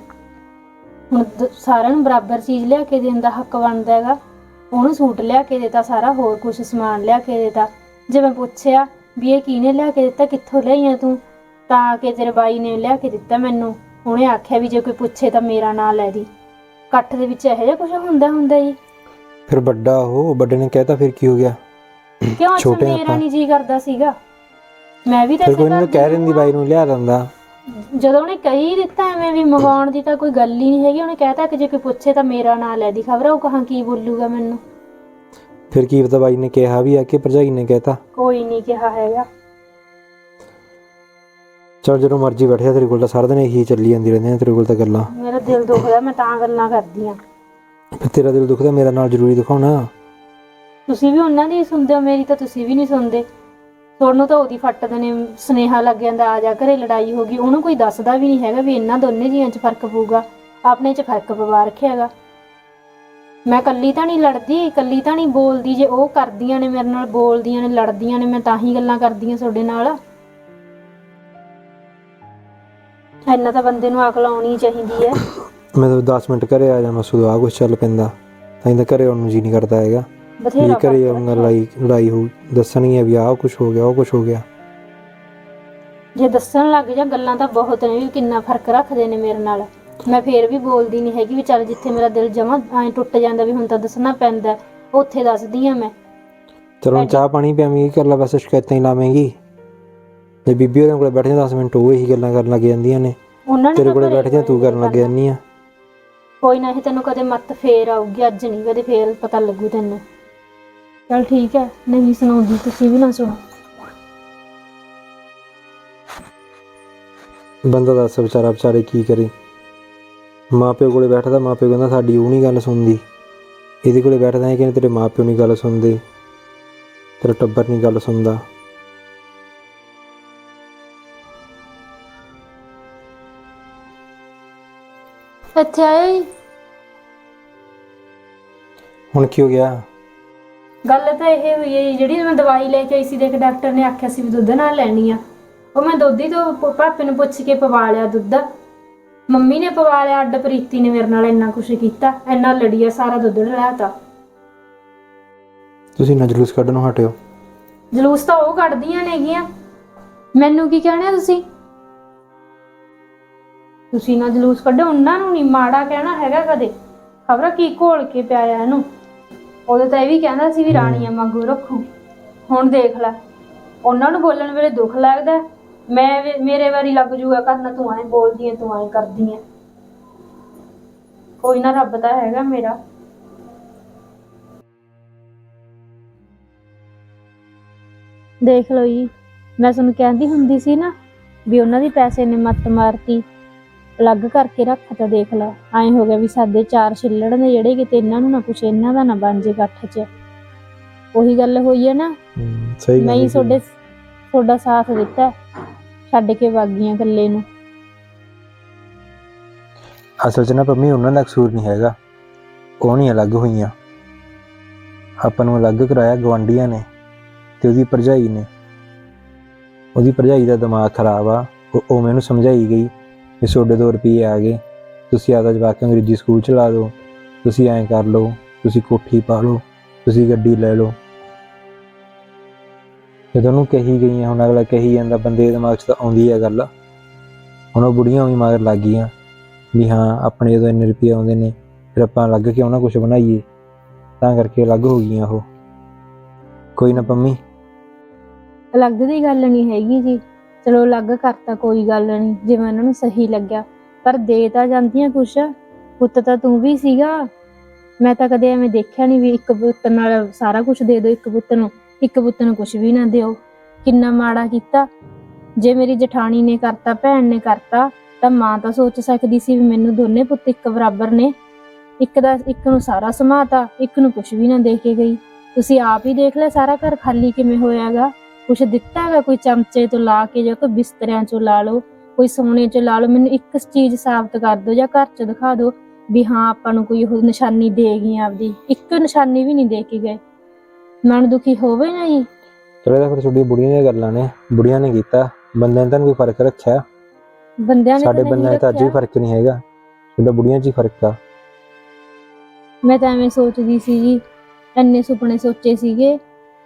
ਹੁਣ ਦ- ਸਾਰਿਆਂ ਨੂੰ ਬਰਾਬਰ ਚੀਜ਼ ਲਿਆ ਕੇ ਦੇਣ ਦਾ ਹੱਕ ਬਣਦਾ ਹੈਗਾ। ਉਹਨੂੰ ਸੂਟ ਲਿਆ ਕੇ ਦਿੱਤਾ ਸਾਰਾ ਹੋਰ ਕੁਝ ਸਮਾਨ ਲਿਆ ਕੇ ਦਿੱਤਾ। ਜੇ ਮੈਂ ਪੁੱਛਿਆ ਵੀ ਇਹ ਕਿਹਨੇ ਲਿਆ ਕੇ ਦਿੱਤਾ ਕਿੱਥੋਂ ਲਿਆਈਆਂ ਤੂੰ? ਤਾਂ ਕਿ ਤੇਰੇ ਬਾਈ ਨੇ ਲਿਆ ਕੇ ਦਿੱਤਾ ਮੈਨੂੰ। ਉਹਨੇ ਆਖਿਆ ਵੀ ਜੇ ਕੋਈ ਪੁੱਛੇ ਤਾਂ ਮੇਰਾ ਨਾਂ ਲੈ ਦੀ। ਇਕੱਠ ਦੇ ਵਿੱਚ ਇਹੋ ਜਿਹਾ ਕੁਝ ਹੁੰਦਾ ਹੁੰਦਾ ਜੀ ਫਿਰ ਵੱਡਾ ਉਹ ਵੱਡੇ ਨੇ ਕਹਿਤਾ ਫਿਰ ਕੀ ਹੋ ਗਿਆ? ਕਿਉਂ ਅੱਛਾ ਛੋਟੇ ਮੇਰਾ ਆਪਾਂ। ਨਹੀਂ ਜੀ ਕਰਦਾ ਸੀਗਾ? ਮੈਂ ਵੀ ਤਾਂ ਫਿਰ ਇਸੇ ਕੋਈ ਘਰ ਕਹਿ ਦੀ ਦਿੰਦੀ ਬਾਈ ਨੂੰ ਲਿਆ ਦਿੰਦਾ। ਜਦੋਂ ਉਹਨੇ ਕਹੀ ਦਿੱਤਾ ਐਵੇਂ ਵੀ ਮੰਗਾਉਣ ਦੀ ਤਾਂ ਕੋਈ ਗੱਲ ਹੀ ਨਹੀਂ ਹੈਗੀ ਉਹਨੇ ਕਹਿਤਾ ਕਿ ਜੇ ਕੋਈ ਪੁੱਛੇ ਤਾਂ ਮੇਰਾ ਨਾਂ ਲੈ ਦੀ ਖਬਰ ਉਹ ਕਹਾਂ ਕੀ ਬੋਲੂਗਾ ਮੈਨੂੰ? ਫਿਰ ਕੀ ਪਤਾ ਬਾਈ ਨੇ ਕਿਹਾ ਵੀ ਆ ਕਿ ਭਰਜਾਈ ਨੇ ਕਹਿਤਾ। ਕੋਈ ਨਹੀਂ ਕਿਹਾ ਹੈਗਾ। ਚਲ ਜਦੋਂ ਮਰਜ਼ੀ ਬੈਠਿਆ ਤੇਰੇ ਕੋਲ ਤਾਂ ਸਾਰਾ ਦਿਨ ਇਹੀ ਚੱਲੀ ਜਾਂਦੀ ਰਹਿੰਦੀਆਂ ਤੇਰੇ ਕੋਲ ਤਾਂ ਗੱਲਾਂ। ਮੇਰਾ ਦਿਲ ਦੁਖਦਾ ਮੈਂ ਤਾਂ ਗੱਲਾਂ ਕਰਦੀ ਆ। ਫਿਰ ਤੇਰਾ ਦਿਲ ਦੁਖਦਾ ਮੇਰਾ ਨਾਲ ਜ਼ਰੂਰੀ ਦਿਖਾਉਣਾ। ਤੁਸੀਂ ਵੀ ਉਹਨਾਂ ਦੀ ਸੁਣਦੇ ਹੋ, ਮੇਰੀ ਤਾਂ ਤੁਸੀਂ ਵੀ ਨਹੀਂ ਸੁਣਦੇ। ਤੁਹਾਨੂੰ ਤਾਂ ਉਹਦੀ ਫੱਟਦੇ ਨੇ, ਸਨੇਹਾ ਲੱਗ ਜਾਂਦਾ, ਆ ਜਾ ਘਰੇ ਲੜਾਈ ਹੋ ਗਈ। ਉਹਨੂੰ ਕੋਈ ਦੱਸਦਾ ਵੀ ਨਹੀਂ ਹੈਗਾ ਵੀ ਇਹਨਾਂ ਦੋਨੇ ਜੀਆਂ 'ਚ ਫ਼ਰਕ ਪਊਗਾ। ਆਪਣੇ 'ਚ ਫ਼ਰਕ ਪਵਾ ਰੱਖਿਆ ਹੈਗਾ। ਮੈਂ ਕੱਲੀ ਤਾਂ ਨਹੀਂ ਲੜਦੀ ਕੱਲੀ ਤਾਂ ਨਹੀਂ ਬੋਲਦੀ। ਜੇ ਉਹ ਕਰਦੀਆਂ ਨੇ ਮੇਰੇ ਨਾਲ, ਬੋਲਦੀਆਂ ਨੇ, ਲੜਦੀਆਂ ਨੇ, ਮੈਂ ਤਾਂ ਹੀ ਗੱਲਾਂ ਕਰਦੀ ਆ ਤੁਹਾਡੇ ਨਾਲ। ਇੰਨਾ ਤਾਂ ਬੰਦੇ ਨੂੰ ਅਕਲ ਆਉਣੀ ਚਾਹੀਦੀ ਹੈ। ਮੈਂ ਤਾਂ 10 ਮਿੰਟ ਘਰੇ ਆ ਜਾਵਾਂ ਸੁਦੋਂ ਕੁਛ ਚੱਲ ਪੈਂਦਾ। ਤਾਂ ਤਾਂ ਘਰੇ ਆਉਣ ਜੀ ਨਹੀਂ ਕਰਦਾ ਹੈਗਾ। ਬਥੇਰਾ ਘਰੇ ਆਉਂਗਾ ਲੜਾਈ ਲੜਾਈ ਹੋ ਦੱਸਣੀ ਹੈ ਵੀ ਆਹ ਕੁਛ ਹੋ ਗਿਆ ਉਹ ਕੁਛ ਹੋ ਗਿਆ। ਜੇ ਦੱਸਣ ਲੱਗ ਜਾ ਗੱਲਾਂ ਤਾਂ ਬਹੁਤ ਨੇ ਵੀ ਕਿੰਨਾ ਫ਼ਰਕ ਰੱਖਦੇ ਨੇ ਮੇਰੇ ਨਾਲ। ਮੈਂ ਫੇਰ ਵੀ ਬੋਲਦੀ ਨਹੀਂ ਹੈਗੀ ਵੀ ਚੱਲ ਜਿੱਥੇ ਮੇਰਾ ਦਿਲ ਜਮਾ ਐ ਟੁੱਟ ਜਾਂਦਾ ਵੀ ਹੁਣ ਤਾਂ ਦੱਸਣਾ ਪੈਂਦਾ ਉੱਥੇ ਦੱਸਦੀ ਆ ਮੈਂ। ਚਲੋ ਹੁਣ ਚਾਹ ਪਾਣੀ ਪਿਆਵੇਂਗੀ ਕਰ ਲਾ ਬਸ ਸ਼ਿਕਾਇਤਾਂ ਹੀ ਲਾਵੇਂਗੀ। ਜੇ ਬੀਬੀ ਉਹਦੇ ਕੋਲੇ ਬੈਠ ਜਾ 10 ਮਿੰਟ ਉਹ ਇਹੀ ਗੱਲਾਂ ਕਰਨ ਲੱਗ ਜਾਂਦੀਆਂ ਨੇ। ਉਹਨਾਂ ਨੇ ਤੇਰੇ ਤਾਂ ਕੋਲੇ ਘਰੇ ਬੈਠ ਜਾ ਤੂੰ ਕਰਨ ਲੱਗ ਜਾਂਦੀ ਆ। ਕੋਈ ਨਾ ਇਹ ਤੈਨੂੰ ਕਦੇ ਮੱਤ ਫੇਰ ਆਊਗੀ ਅੱਜ ਨਹੀਂ ਕਦੇ ਫੇਰ ਪਤਾ ਲੱਗੂ ਤੈਨੂੰ। ਚਲ ਠੀਕ ਹੈ ਨਹੀਂ ਸੁਣਾਉਂਦੀ ਤੁਸੀਂ ਵੀ ਨਾ ਸੁਣੋ। ਬੰਦਾ ਦੱਸ ਵਿਚਾਰਾ ਵਿਚਾਰੇ ਕੀ ਕਰੇ। ਮਾਪਿਓ ਕੋਲੇ ਬੈਠਦਾ ਮਾਪਿਓ ਕਹਿੰਦਾ ਸਾਡੀ ਉਹ ਨਹੀਂ ਗੱਲ ਸੁਣਦੀ। ਇਹਦੇ ਕੋਲੇ ਬੈਠਦਾ ਹੈ ਕਿ ਤੇਰੇ ਮਾਪਿਓ ਨਹੀਂ ਗੱਲ ਸੁਣਦੇ। ਤੇਰਾ ਟੱਬਰ ਨਹੀਂ ਗੱਲ ਸੁਣਦਾ। ਆਏ ਹੁਣ ਕੀ ਹੋ ਗਿਆ? ਗੱਲ ਤਾਂ ਇਹ ਹੋਈ ਹੈ ਜੀ, ਜਿਹੜੀ ਮੈਂ ਦਵਾਈ ਲੈ ਕੇ ਆਈ ਸੀ ਦੇਖ ਡਾਕਟਰ ਨੇ ਆਖਿਆ ਸੀ ਵੀ ਦੁੱਧ ਨਾਲ ਲੈਣੀ ਆ। ਉਹ ਮੈਂ ਦੋਧੀ ਤੋਂ ਪ- ਭਾਪੇ ਨੂੰ ਪੁੱਛ ਕੇ ਪਵਾ ਲਿਆ ਦੁੱਧ। ਮੰਮੀ ਨੇ ਪਵਾ ਲਿਆ ਅੱਡ ਪ੍ਰੀਤੀ ਨੇ ਮੇਰੇ ਨਾਲ ਇੰਨਾ ਕੁਛ ਕੀਤਾ ਇੰਨਾ ਲੜੀ ਆ ਸਾਰਾ ਦੁੱਧ ਡਲਾਤਾ ਤੁਸੀਂ ਨਾ ਜਲੂਸ ਕੱਢਣੋਂ ਹਟਿਓ ਜਲੂਸ ਤਾਂ ਉਹ ਕੱਢਦੀਆਂ ਨੇਗੀਆਂ। ਮੈਨੂੰ ਕੀ ਕਹਿਣਾ ਤੁਸੀਂ? ਤੁਸੀਂ ਨਾ ਜਲੂਸ ਕੱਢੋ ਉਹਨਾਂ ਨੂੰ ਨਹੀਂ ਮਾੜਾ ਕਹਿਣਾ ਹੈਗਾ ਕਦੇ। ਖਬਰ ਕੀ ਘੋਲ ਕੇ ਪਿਆਇਆ ਇਹਨੂੰ? ਉਦੋਂ ਤਾਂ ਇਹ ਵੀ ਕਹਿੰਦਾ ਸੀ ਵੀ ਰਾਣੀਆਂ ਵਾਂਗੂ ਰੱਖੂ। ਹੁਣ ਦੇਖ ਲੈ ਉਹਨਾਂ ਨੂੰ ਬੋਲਣ ਵੇਲੇ ਦੁੱਖ ਲੱਗਦਾ ਮੈਂ ਵੀ- ਮੇਰੇ ਵਾਰੀ ਲੱਗ ਜੂਗਾ ਕਰਨਾ ਤੂੰ ਐਂ ਬੋਲਦੀ ਐ ਤੂੰ ਐਂ ਕਰਦੀ ਐ। ਕੋਈ ਨਾ ਰੱਬ ਤਾਂ ਹੈਗਾ ਮੇਰਾ। ਦੇਖ ਲਓ ਜੀ ਮੈਂ ਤੁਹਾਨੂੰ ਕਹਿੰਦੀ ਹੁੰਦੀ ਸੀ ਨਾ ਵੀ ਉਹਨਾਂ ਦੀ ਪੈਸੇ ਨੇ ਮੱਤ ਮਾਰਤੀ। ਅਲੱਗ ਕਰਕੇ ਰੱਖਤਾ ਦੇਖ ਲਾ। ਐਂ ਹੋ ਗਿਆ ਵੀ ਸਾਡੇ ਚਾਰ ਛਿੱਲੜ ਨੇ ਜਿਹੜੇ ਕਿਤੇ ਇਹਨਾਂ ਨੂੰ ਨਾ ਕੁਛ ਇਹਨਾਂ ਦਾ ਨਾ ਬਣ ਜੇ ਇਕੱਠ 'ਚ। ਉਹੀ ਗੱਲ ਹੋਈ ਹੈ ਨਾ। ਹਮ, ਸਹੀ ਗੱਲ ਮੈਂ ਹੈ ਹੀ ਜੀ। ਤੁਹਾਡੇ ਤੁਹਾਡਾ ਸਾਥ ਦਿੱਤਾ ਛੱਡ ਕੇ ਵਾਗੀਆਂ ਇਕੱਲੇ ਨੂੰ। ਅਸਲ 'ਚ ਨਾ ਪੰਮੀ ਉਹਨਾਂ ਦਾ ਕਸੂਰ ਨਹੀਂ ਹੈਗਾ। ਉਹ ਨਹੀਂ ਅਲੱਗ ਹੋਈਆਂ। ਆਪਾਂ ਨੂੰ ਅਲੱਗ ਕਰਾਇਆ ਗਵਾਂਡੀਆਂ ਨੇ ਤੇ ਉਹਦੀ ਭਰਜਾਈ ਨੇ। ਉਹਦੀ ਭਰਜਾਈ ਦਾ ਦਿਮਾਗ ਖਰਾਬ ਆ। ਉਹ ਉਹ ਮੈਨੂੰ ਸਮਝਾਈ ਗਈ ਕਿ ਤੁਹਾਡੇ 2 ਰੁਪਏ ਆ ਗਏ। ਤੁਸੀਂ ਆਦਾ ਜਵਾਕ ਅੰਗਰੇਜ਼ੀ ਸਕੂਲ ਚ ਲਾ ਦਿਓ। ਤੁਸੀਂ ਐਂ ਕਰ ਲਓ, ਤੁਸੀਂ ਕੋਠੀ ਪਾ ਲਓ, ਤੁਸੀਂ ਗੱਡੀ ਲੈ ਲਓ। ਜਦੋਂ ਉਹਨੂੰ ਕਹੀ ਗਈਆਂ ਹੁਣ ਅਗਲਾ ਕਹੀ ਜਾਂਦਾ, ਬੰਦੇ ਦੇ ਦਿਮਾਗ 'ਚ ਤਾਂ ਆਉਂਦੀ ਆ ਗੱਲ। ਹੁਣ ਉਹ ਬੁੜੀਆਂ ਵੀ ਮਗਰ ਲੱਗ ਗਈਆਂ ਵੀ ਹਾਂ, ਆਪਣੇ ਜਦੋਂ ਇੰਨੇ ਰੁਪਏ ਆਉਂਦੇ ਨੇ, ਫਿਰ ਆਪਾਂ ਅਲੱਗ ਕਿਉਂ ਨਾ ਕੁਝ ਬਣਾਈਏ? ਤਾਂ ਕਰਕੇ ਅਲੱਗ ਹੋ ਗਈਆਂ ਉਹ। ਕੋਈ ਨਾ ਪੰਮੀ। ਅਲੱਗ ਦੀ ਗੱਲ ਨਹੀਂ ਹੈਗੀ ਜੀ। ਚਲੋ ਅਲੱਗ ਕਰਤਾ, ਕੋਈ ਗੱਲ ਨਹੀਂ ਜਿਵੇਂ ਉਹਨਾਂ ਨੂੰ ਸਹੀ ਲੱਗਿਆ। ਪਰ ਦੇ ਤਾਂ ਜਾਂਦੀਆਂ ਕੁਛ, ਪੁੱਤ ਤਾਂ ਤੂੰ ਵੀ ਸੀਗਾ। ਮੈਂ ਤਾਂ ਕਦੇ ਐਵੇਂ ਦੇਖਿਆ ਨਹੀਂ ਵੀ ਇੱਕ ਪੁੱਤ ਨਾਲ ਸਾਰਾ ਕੁਝ ਦੇ ਦਿਓ, ਇੱਕ ਪੁੱਤ ਨੂੰ, ਇੱਕ ਪੁੱਤ ਨੂੰ ਕੁਝ ਵੀ ਨਾ ਦਿਓ। ਕਿੰਨਾ ਮਾੜਾ ਕੀਤਾ। ਜੇ ਮੇਰੀ ਜਠਾਣੀ ਨੇ ਕਰਤਾ, ਭੈਣ ਨੇ ਕਰਤਾ, ਤਾਂ ਮਾਂ ਤਾਂ ਸੋਚ ਸਕਦੀ ਸੀ ਵੀ ਮੈਨੂੰ ਦੋਨੇ ਪੁੱਤ ਇੱਕ ਬਰਾਬਰ ਨੇ। ਇੱਕ ਦਾ, ਇੱਕ ਨੂੰ ਸਾਰਾ ਸਮਾਤਾ, ਇੱਕ ਨੂੰ ਕੁਝ ਵੀ ਨਾ ਦੇ ਕੇ ਗਈ। ਤੁਸੀਂ ਆਪ ਹੀ ਦੇਖ ਲੈ ਸਾਰਾ ਘਰ ਖਾਲੀ ਕਿਵੇਂ ਹੋਇਆਗਾ। ਕੁਛ ਦਿੱਤਾ ਹੈਗਾ ਕੋਈ ਚਮਚੇ ਤੋਂ ਲਾ ਕੇ ਜਾਂ ਕੋਈ ਬਿਸਤਰਿਆਂ ਚੋਂ ਲਾ ਲਓ ਕੋਈ ਸੋਨੇ ਚੋਂ ਲਾ ਲਓ ਮੈਨੂੰ ਇੱਕ ਚੀਜ਼ ਸਾਬਤ ਕਰ ਦਿਓ ਜਾਂ ਘਰ ਚ ਦਿਖਾ ਦਿਓ ਵੀ ਹਾਂ ਆਪਾਂ ਨੂੰ ਕੋਈ ਉਹ ਨਿਸ਼ਾਨੀ ਦੇ ਗਈ ਆਪਦੀ। ਇੱਕ ਨਿਸ਼ਾਨੀ ਵੀ ਨਹੀਂ ਦੇ ਕੇ ਗਏ। ਮਨ ਦੁਖੀ ਹੋਵੇ ਨਾ ਜੀ? ਚਲੋ ਇਹ ਤਾਂ ਫਿਰ ਤੁਹਾਡੀਆਂ ਬੁੜੀਆਂ ਦੀਆਂ ਗੱਲਾਂ ਨੇ ਬੁੜੀਆਂ ਨੇ ਕੀਤਾ ਬੰਦਿਆਂ ਨੇ ਤਾਂ ਕੋਈ ਫ਼ਰਕ ਰੱਖਿਆ। ਬੰਦਿਆਂ ਨੇ ਸਾਡੇ ਬੰਦਿਆਂ ਤਾਂ ਅੱਜ ਵੀ। ਫ਼ਰਕ ਨਹੀਂ ਹੈਗਾ ਤੁਹਾਡਾ ਬੁੜੀਆਂ 'ਚ ਹੀ ਫ਼ਰਕ ਆ। ਮੈਂ ਤਾਂ ਐਵੇਂ ਸੋਚਦੀ ਸੀ ਜੀ ਇੰਨੇ ਸੁਪਨੇ ਸੋਚੇ ਸੀਗੇ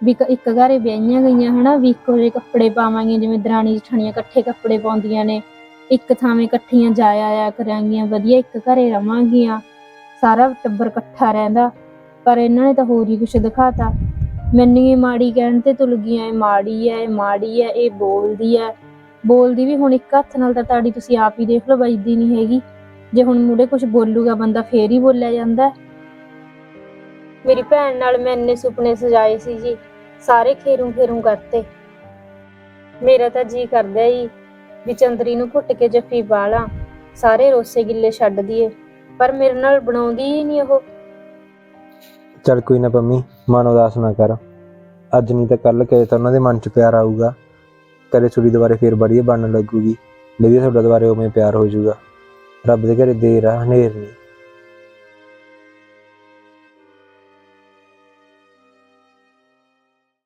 ਵੀ ਇੱਕ- ਇੱਕ ਘਰੇ ਵਿਆਹੀਆਂ ਗਈਆਂ, ਹਨਾ? ਵੀ ਇੱਕੋ ਜਿਹੇ ਕੱਪੜੇ ਪਾਵਾਂਗੀਆਂ, ਜਿਵੇਂ ਦਰਾਣੀ ਜਠਾਣੀਆਂ ਇਕੱਠੇ ਕੱਪੜੇ ਪਾਉਂਦੀਆਂ ਨੇ। ਇੱਕ ਥਾਵੇਂ ਇਕੱਠੀਆਂ ਜਾਇਆ ਆਇਆ ਕਰਾਂਗੀਆਂ, ਵਧੀਆ, ਇੱਕ ਘਰੇ ਰਵਾਂਗੀਆਂ। ਸਾਰਾ ਟੱਬਰ ਇਕੱਠਾ ਰਹਿੰਦਾ। ਪਰ ਇਹਨਾਂ ਨੇ ਤਾਂ ਹੋਰ ਹੀ ਕੁਛ ਦਿਖਾਤਾ। ਮੈਨੂੰ ਇਹ ਮਾੜੀ ਕਹਿਣ ਤੇ ਤੁਲ ਗਈਆਂ, ਇਹ ਮਾੜੀ ਹੈ ਇਹ ਮਾੜੀ ਹੈ ਇਹ ਬੋਲਦੀ ਹੈ ਬੋਲਦੀ ਵੀ ਹੁਣ ਇੱਕ ਹੱਥ ਨਾਲ ਤਾਂ ਤਾੜੀ ਤੁਸੀਂ ਆਪ ਹੀ ਦੇਖ ਲਓ, ਵੱਜਦੀ ਨਹੀਂ ਹੈਗੀ। ਜੇ ਹੁਣ ਮੂੜੇ ਕੁਝ ਬੋਲੂਗਾ, ਬੰਦਾ ਫੇਰ ਹੀ ਬੋਲਿਆ ਜਾਂਦਾ। ਹੈ। ਮੇਰੀ ਭੈਣ ਨਾਲ ਮੈਂ ਇੰਨੇ ਸੁਪਨੇ ਸਜਾਏ ਸੀ ਜੀ। ਸਾਰੇ ਖੇਰੂ ਖੇਰੂ ਕਰਤੇ। ਮੇਰਾ ਤਾਂ ਜੀ ਕਰਦਾ ਜੀ ਵੀ ਚੰਦਰੀ ਨੂੰ ਘੁੱਟ ਕੇ ਜੱਫੀ ਬਾਲਾਂ ਸਾਰੇ ਰੋਸੇ ਗਿੱਲੇ ਛੱਡ ਦਈਏ ਪਰ ਮੇਰੇ ਨਾਲ ਬਣਾਉਂਦੀ ਹੀ ਨਹੀਂ ਉਹ। ਚੱਲ ਕੋਈ ਨਾ ਪੰਮੀ, ਮਨ ਉਦਾਸ ਨਾ ਕਰ। ਅੱਜ ਨਹੀਂ ਤਾਂ ਕੱਲ ਕਹੇ ਤਾਂ ਉਹਨਾਂ ਦੇ ਮਨ 'ਚ ਪਿਆਰ ਆਊਗਾ। ਕਦੇ ਤੁਹਾਡੀ ਦੁਬਾਰੇ ਫੇਰ ਬੜੀ ਬਣਨ ਲੱਗੂਗੀ। ਵਧੀਆ ਤੁਹਾਡਾ ਦੁਬਾਰੇ ਉਵੇਂ ਪਿਆਰ ਹੋ ਜਾਊਗਾ। ਰੱਬ ਦੇ ਘਰੇ ਦੇਰ ਆ, ਹਨੇਰ ਨਹੀਂ